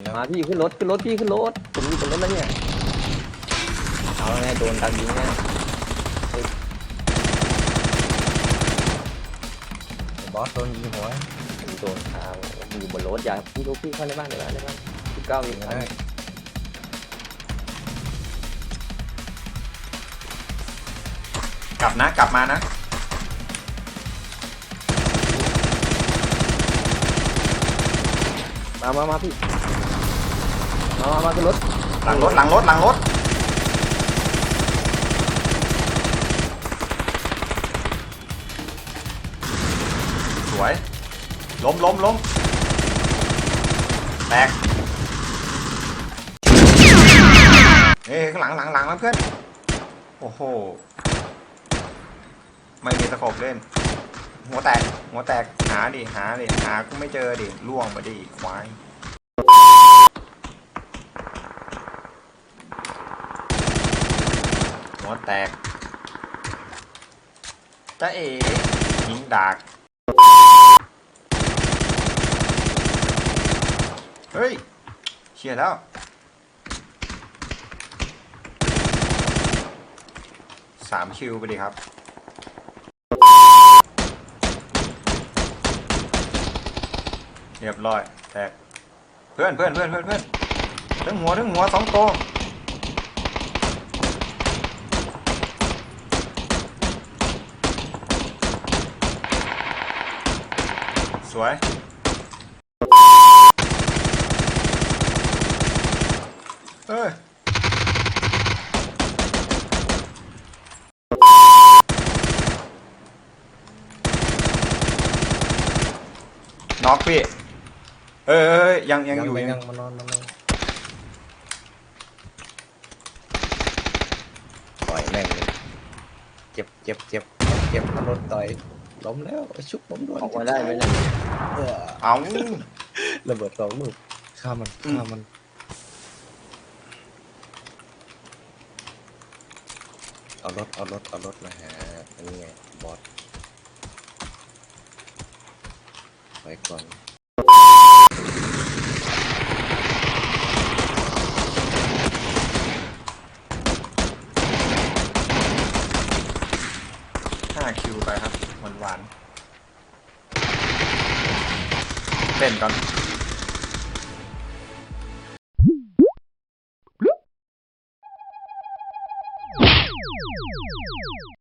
มาพี่ขึ้นรถขึ้นรถพี่ขึ้นรถผมอยู่บนรถแล้วเนี่ยเอาไงโดนดันยิงแน่บอสโดนยิงหัวผมโดนทางผมอยู่บนรถอย่าพี่ลูกพี่เข้าในบ้านในบ้านในบ้านสิบเก้าวิยิงครัได้บกลับนะกลับมานะมามามาพี่ มามามาขึ้นรถหลังรถหลังรถหลังรถสวยล้มล้มล้มแตกเอ้ยข้างหลังหลังหลังแล้วเพื่อนโอ้โหไม่มีตะขบเล่น หัวแตกหัวแตกหาดิหาดิหากูไม่เจอดิล่วงมาดิควาย หัวแตกจ้าเอ๋ยิงดาก เฮ้ยเชียแล้ว สามคิวไปดิครับเรียบร้อยแตกเพื่อนเพื่อนเพื่อนเพื่อนเพื่อนถึงหัวถึงหัวสองตัว วยเอ้ยน็อกพี่เอ้ยเอ้ยยังยังอยู่ยัยังงมานอนมานอนต่อยแม่งเลยเจ็บเจ็บเจ็บเจ็บมันโดนต่อย ล้มแล้วชุบผมด้วยออกมาได้ไหมเนี่ยเออเอาระเบิดสองลูกฆ่ามันอืมฆ่ามันเอารถเอารถเอารถมาหาอันนี้ไงบอสไปก่อน ห้าคิว ไปครับหวานหวานๆเล่นก่อน